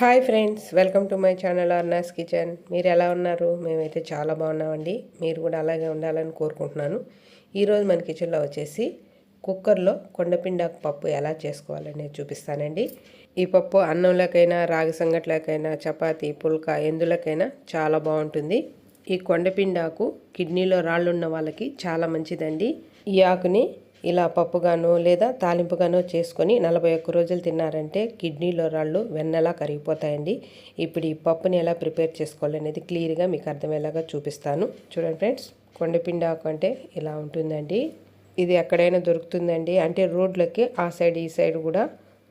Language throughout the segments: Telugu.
Hi friends welcome to my channel Arna's kitchen మీరు ఎలా ఉన్నారు? మేమైతే చాలా బాగున్నామండి. మీరు కూడా అలాగే ఉండాలని కోరుకుంటున్నాను. ఈరోజు మన కిచెన్లో వచ్చేసి కుక్కర్లో కొండపిండాకు పప్పు ఎలా చేసుకోవాలని చూపిస్తానండి. ఈ పప్పు అన్నంలోకైనా రాగి సంగట్లకైనా చపాతి పుల్కా ఎందులకైనా చాలా బాగుంటుంది. ఈ కొండపిండాకు కిడ్నీలో రాళ్ళు ఉన్న వాళ్ళకి చాలా మంచిదండి. ఈ ఆకుని ఇలా పప్పుగానో లేదా తాలింపుగానో చేసుకొని నలభై ఒక్క రోజులు తిన్నారంటే కిడ్నీలో రాళ్ళు వెన్నెలా కరిగిపోతాయండి. ఇప్పుడు ఈ పప్పుని ఎలా ప్రిపేర్ చేసుకోవాలనేది క్లియర్గా మీకు అర్థమయ్యేలాగా చూపిస్తాను. చూడండి ఫ్రెండ్స్ కొండపిండి ఆకు అంటే ఇలా ఉంటుందండి. ఇది ఎక్కడైనా దొరుకుతుందండి. అంటే రోడ్లకి ఆ సైడ్ ఈ సైడ్ కూడా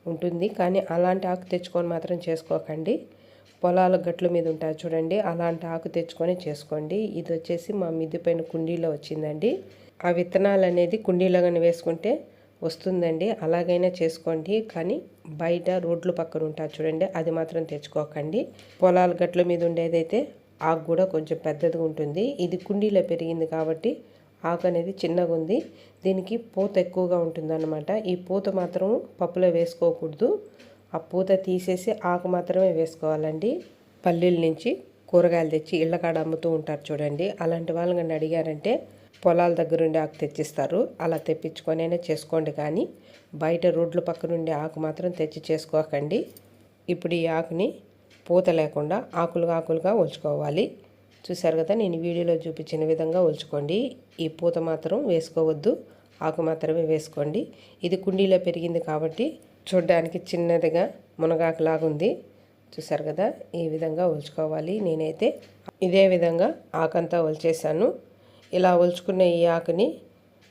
ఉంటుంది. కానీ అలాంటి ఆకు తెచ్చుకొని మాత్రం చేసుకోకండి. పొలాల గట్ల మీద ఉంటారు చూడండి. అలాంటి ఆకు తెచ్చుకొని చేసుకోండి. ఇది వచ్చేసి మా మిద్ది పైన కుండీలో వచ్చిందండి. ఆ విత్తనాలు అనేది కుండీలో కానీ వేసుకుంటే వస్తుందండి. అలాగైనా చేసుకోండి. కానీ బయట రోడ్లు పక్కన ఉంటారు చూడండి అది మాత్రం తెచ్చుకోకండి. పొలాల గట్ల మీద ఉండేదైతే ఆకు కూడా కొంచెం పెద్దదిగా ఉంటుంది. ఇది కుండీలో పెరిగింది కాబట్టి ఆకు అనేది చిన్నగా ఉంది. దీనికి పూత ఎక్కువగా ఉంటుందన్నమాట. ఈ పూత మాత్రం పప్పులో వేసుకోకూడదు. ఆ పూత తీసేసి ఆకు మాత్రమే వేసుకోవాలండి. పల్లీల నుంచి కూరగాయలు తెచ్చి ఇళ్ళకాడ అమ్ముతూ ఉంటారు చూడండి. అలాంటి వాళ్ళని అడిగారంటే పొలాల దగ్గర ఉండి ఆకు తెచ్చిస్తారు. అలా తెప్పించుకొనైనా చేసుకోండి కానీ బయట రోడ్ల పక్క నుండి ఆకు మాత్రం తెచ్చి చేసుకోకండి. ఇప్పుడు ఈ ఆకుని పూత లేకుండా ఆకులుగా ఆకులుగా ఒలుచుకోవాలి. చూసారు కదా నేను వీడియోలో చూపించిన విధంగా ఒలుచుకోండి. ఈ పూత మాత్రం వేసుకోవద్దు ఆకు మాత్రమే వేసుకోండి. ఇది కుండీలో పెరిగింది కాబట్టి చూడడానికి చిన్నదిగా మునగాకులాగా ఉంది. చూసారు కదా ఈ విధంగా ఒలుచుకోవాలి. నేనైతే ఇదే విధంగా ఆకంతా ఒలిచేసాను ఇలా ఒలుచుకున్న ఈ ఆకుని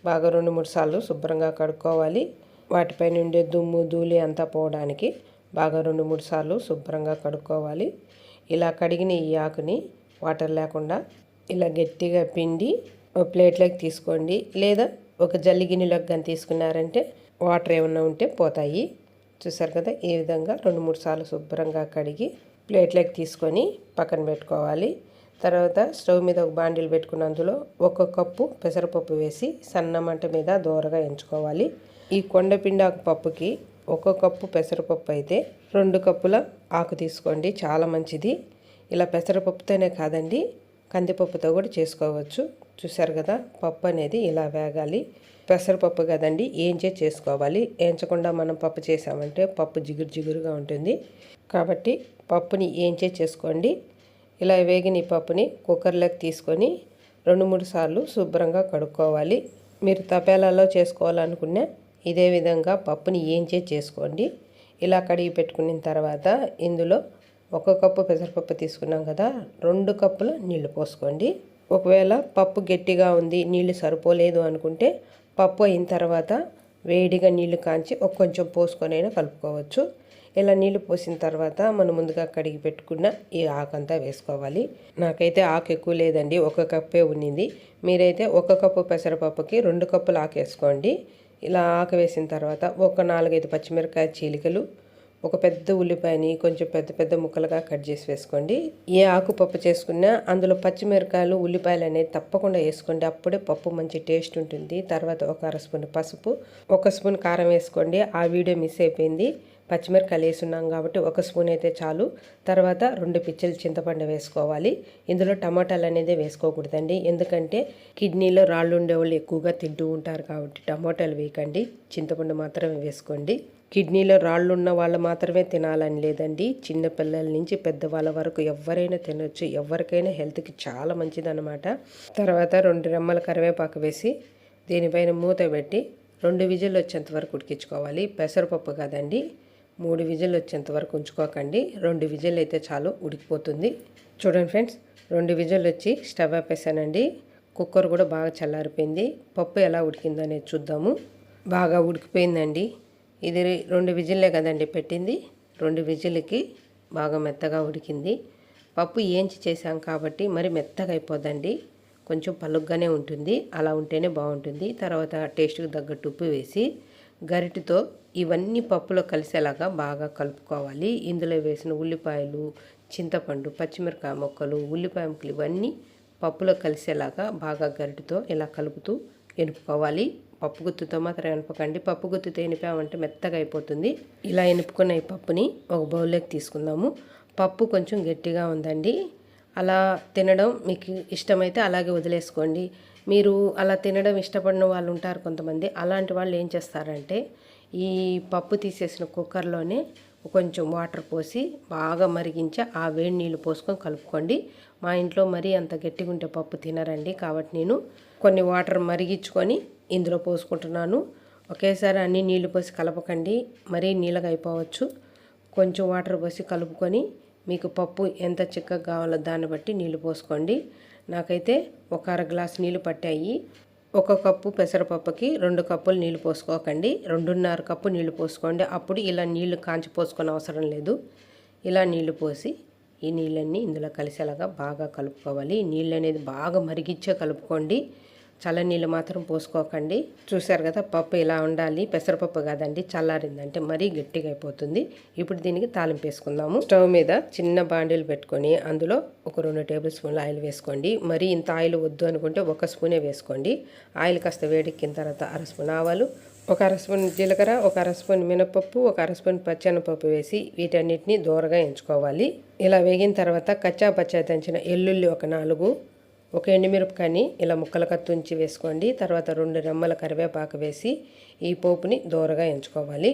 బాగా రెండు మూడు సార్లు శుభ్రంగా కడుక్కోవాలి. వాటిపై ఉండే దుమ్ము ధూళి అంతా పోవడానికి బాగా రెండు మూడు సార్లు శుభ్రంగా కడుక్కోవాలి. ఇలా కడిగిన ఈ ఆకుని వాటర్ లేకుండా ఇలా గట్టిగా పిండి ఒక ప్లేట్లోకి తీసుకోండి. లేదా ఒక జల్లి గిన్నెలోకి కానీ తీసుకున్నారంటే వాటర్ ఏమన్నా ఉంటే పోతాయి. చూసారు కదా ఈ విధంగా రెండు మూడు సార్లు శుభ్రంగా కడిగి ప్లేట్లోకి తీసుకొని పక్కన పెట్టుకోవాలి. తర్వాత స్టవ్ మీద ఒక బాండిల్ పెట్టుకున్న అందులో ఒక కప్పు పెసరపప్పు వేసి సన్న మంట మీద దోరగా ఎంచుకోవాలి. ఈ కొండపిండాకు పప్పుకి ఒక కప్పు పెసరపప్పు అయితే రెండు కప్పుల ఆకు తీసుకోండి. చాలా మంచిది. ఇలా పెసరపప్పుతోనే కాదండి కందిపప్పుతో కూడా చేసుకోవచ్చు. చూసారు కదా పప్పు అనేది ఇలా వేగాలి. పెసరపప్పు కదండి ఏంచే చేసుకోవాలి. ఏంచకుండా మనం పప్పు చేసామంటే పప్పు జిగురు జిగురుగా ఉంటుంది. కాబట్టి పప్పుని ఏంచే చేసుకోండి. ఇలా వేగిన ఈ పప్పుని కుక్కర్లోకి తీసుకొని రెండు మూడు సార్లు శుభ్రంగా కడుక్కోవాలి. మీరు తపేలాలో చేసుకోవాలనుకున్న ఇదే విధంగా పప్పుని ఏంచే చేసుకోండి. ఇలా కడిగి పెట్టుకున్న తర్వాత ఇందులో ఒక కప్పు పెసరపప్పు తీసుకున్నాం కదా రెండు కప్పుల నీళ్ళు పోసుకోండి. ఒకవేళ పప్పు గట్టిగా ఉంది నీళ్ళు సరిపోలేదు అనుకుంటే పప్పు అయిన తర్వాత వేడిగా నీళ్ళు కాంచి ఒక కొంచెం పోసుకొనైనా కలుపుకోవచ్చు. ఇలా నీళ్ళు పోసిన తర్వాత మనం ముందుగా కడిగి పెట్టుకున్న ఈ ఆకు అంతా వేసుకోవాలి. నాకైతే ఆకు ఎక్కువ లేదండి ఒక కప్పే ఉన్నింది. మీరైతే ఒక కప్పు పెసరపప్పుకి రెండు కప్పులు ఆకు వేసుకోండి. ఇలా ఆకు వేసిన తర్వాత ఒక నాలుగైదు పచ్చిమిరకాయ చీలికలు ఒక పెద్ద ఉల్లిపాయని కొంచెం పెద్ద పెద్ద ముక్కలుగా కట్ చేసి వేసుకోండి. ఏ ఆకు పప్పు చేసుకున్నా అందులో పచ్చిమిరకాయలు ఉల్లిపాయలు అనేది తప్పకుండా వేసుకోండి. అప్పుడే పప్పు మంచి టేస్ట్ ఉంటుంది. తర్వాత ఒక అర స్పూన్ పసుపు ఒక స్పూన్ కారం వేసుకోండి. ఆ వీడియో మిస్ అయిపోయింది. పచ్చిమిరకాయలు వేసున్నాం కాబట్టి ఒక స్పూన్ అయితే చాలు. తర్వాత రెండు పిచ్చలు చింతపండు వేసుకోవాలి. ఇందులో టమాటాలు అనేది వేసుకోకూడదండి. ఎందుకంటే కిడ్నీలో రాళ్ళు ఉండేవాళ్ళు ఎక్కువగా తింటూ ఉంటారు కాబట్టి టమాటాలు వేయకండి. చింతపండు మాత్రమే వేసుకోండి. కిడ్నీలో రాళ్ళు ఉన్న వాళ్ళు మాత్రమే తినాలని లేదండి. చిన్నపిల్లల నుంచి పెద్దవాళ్ళ వరకు ఎవరైనా తినొచ్చు. ఎవరికైనా హెల్త్కి చాలా మంచిదన్నమాట. తర్వాత రెండు రెమ్మల కరివేపాకు వేసి దీనిపైన మూత పెట్టి రెండు విజిల్ వచ్చేంత వరకు ఉడికించుకోవాలి. పెసరపప్పు కాదండి. మూడు విజిల్ వచ్చేంత వరకు ఉంచుకోకండి. రెండు విజిల్ అయితే చాలు ఉడికిపోతుంది. చూడండి ఫ్రెండ్స్ రెండు విజిల్ వచ్చి స్టవ్ ఆపేసానండి. కుక్కర్ కూడా బాగా చల్లారిపోయింది. పప్పు ఎలా ఉడికిందనేది చూద్దాము. బాగా ఉడికిపోయిందండి. ఇది రెండు విజిల్లే కదండి పెట్టింది. రెండు విజిల్కి బాగా మెత్తగా ఉడికింది. పప్పు ఏంచి చేసాం కాబట్టి మరి మెత్తగా అయిపోదండి కొంచెం పలుగ్గానే ఉంటుంది. అలా ఉంటేనే బాగుంటుంది. తర్వాత టేస్ట్కి తగ్గట్టు ఉప్పు వేసి గరిటితో ఇవన్నీ పప్పులో కలిసేలాగా బాగా కలుపుకోవాలి. ఇందులో వేసిన ఉల్లిపాయలు చింతపండు పచ్చిమిరకాయ ముక్కలు ఉల్లిపాయ ముక్కలు ఇవన్నీ పప్పులో కలిసేలాగా బాగా గరిటితో ఇలా కలుపుతూ ఎనుపుకోవాలి. పప్పు గుత్తుతో మాత్రం ఎనపకండి. పప్పు గుత్తుతో ఎనిపామంటే మెత్తగా అయిపోతుంది. ఇలా ఎనుపుకున్న ఈ పప్పుని ఒక బౌల్లోకి తీసుకుందాము. పప్పు కొంచెం గట్టిగా ఉందండి. అలా తినడం మీకు ఇష్టమైతే అలాగే వదిలేసుకోండి. మీరు అలా తినడం ఇష్టపడిన వాళ్ళు ఉంటారు కొంతమంది. అలాంటి వాళ్ళు ఏం చేస్తారంటే ఈ పప్పు తీసేసిన కుక్కర్లోనే కొంచెం వాటర్ పోసి బాగా మరిగించి ఆ వేడి నీళ్ళు పోసుకొని కలుపుకోండి. మా ఇంట్లో మరీ అంత గట్టిగా ఉంటే పప్పు తినరండి. కాబట్టి నేను కొన్ని వాటర్ మరిగించుకొని ఇందులో పోసుకుంటున్నాను. ఒకేసారి అన్ని నీళ్ళు పోసి కలపకండి. మరీ నీళ్ళగా అయిపోవచ్చు. కొంచెం వాటర్ పోసి కలుపుకొని మీకు పప్పు ఎంత చిక్కగా కావాలో దాన్ని బట్టి నీళ్ళు పోసుకోండి. నాకైతే ఒక అర గ్లాస్ నీళ్ళు పట్టాయి. ఒక కప్పు పెసరపప్పుకి రెండు కప్పులు నీళ్ళు పోసుకోకండి. రెండున్నర కప్పు నీళ్ళు పోసుకోండి. అప్పుడు ఇలా నీళ్ళు కాంచి పోసుకొని అవసరం లేదు. ఇలా నీళ్ళు పోసి ఈ నీళ్ళన్నీ ఇందులో కలిసేలాగా బాగా కలుపుకోవాలి. ఈ నీళ్ళు అనేది బాగా మరిగిచ్చే కలుపుకోండి. చల్లనీళ్ళు మాత్రం పోసుకోకండి. చూశారు కదా పప్పు ఇలా ఉండాలి. పెసరపప్పు కాదండి చల్లారిందంటే మరీ గట్టిగా అయిపోతుంది. ఇప్పుడు దీనికి తాలింపు వేసుకుందాము. స్టవ్ మీద చిన్న బాండీలు పెట్టుకొని అందులో ఒక రెండు టేబుల్ స్పూన్లు ఆయిల్ వేసుకోండి. మరీ ఇంత ఆయిల్ వద్దు అనుకుంటే ఒక స్పూనే వేసుకోండి. ఆయిల్ కాస్త వేడెక్కిన తర్వాత అర స్పూన్ ఆవాలు ఒక అర స్పూన్ జీలకర్ర ఒక అర స్పూన్ మినపప్పు ఒక అర స్పూన్ పచ్చెనపప్పు వేసి వీటన్నిటిని దూరగా ఎంచుకోవాలి. ఇలా వేగిన తర్వాత కచ్చా పచ్చా దంచిన ఎల్లుల్లి ఒక నాలుగు ఒక ఎండుమిరపకాయని ఇలా ముక్కలుగా తుంచి వేసుకోండి. తర్వాత రెండు రెమ్మల కరివేపాకు వేసి ఈ పోపుని దూరగా ఎంచుకోవాలి.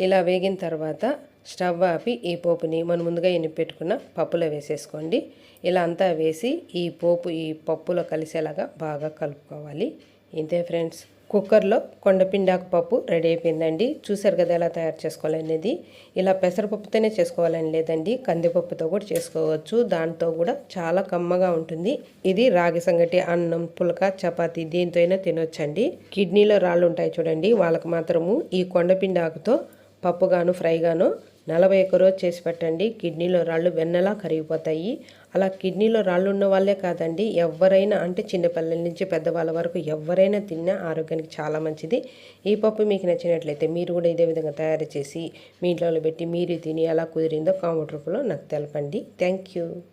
ఇలా వేగిన తర్వాత స్టవ్ ఆపి ఈ పోపుని మనం ముందుగా ఎనిపెట్టుకున్న పప్పులో వేసేసుకోండి. ఇలా అంతా వేసి ఈ పోపు ఈ పప్పులో కలిసేలాగా బాగా కలుపుకోవాలి. ఇంతే ఫ్రెండ్స్. కుక్కర్లో కొండపిండాకు పప్పు రెడీ అయిపోయిందండి. చూసారు కదా ఎలా తయారు చేసుకోవాలనేది. ఇలా పెసరపప్పుతోనే చేసుకోవాలని లేదండి. కందిపప్పుతో కూడా చేసుకోవచ్చు. దాంతో కూడా చాలా కమ్మగా ఉంటుంది. ఇది రాగి సంగటి అన్నం పులక చపాతి దీంతో అయినా తినొచ్చండి. కిడ్నీలో రాళ్ళు ఉంటాయి చూడండి. వాళ్ళకి మాత్రము ఈ కొండపిండాకుతో పప్పుగాను ఫ్రైగాను నలభై ఒక్క రోజు చేసి పెట్టండి. కిడ్నీలో రాళ్ళు వెన్నలా కరిగిపోతాయి. అలా కిడ్నీలో రాళ్ళు ఉన్న వాళ్ళే కాదండి ఎవరైనా అంటే చిన్నపిల్లల నుంచి పెద్దవాళ్ళ వరకు ఎవరైనా తిన్నా ఆరోగ్యానికి చాలా మంచిది. ఈ పప్పు మీకు నచ్చినట్లయితే మీరు కూడా ఇదే విధంగా తయారు చేసి మీ ఇంట్లో పెట్టి మీరు తిని ఎలా కుదిరిందో కామెంట్ రూపంలో నాకు తెలపండి. Thank you.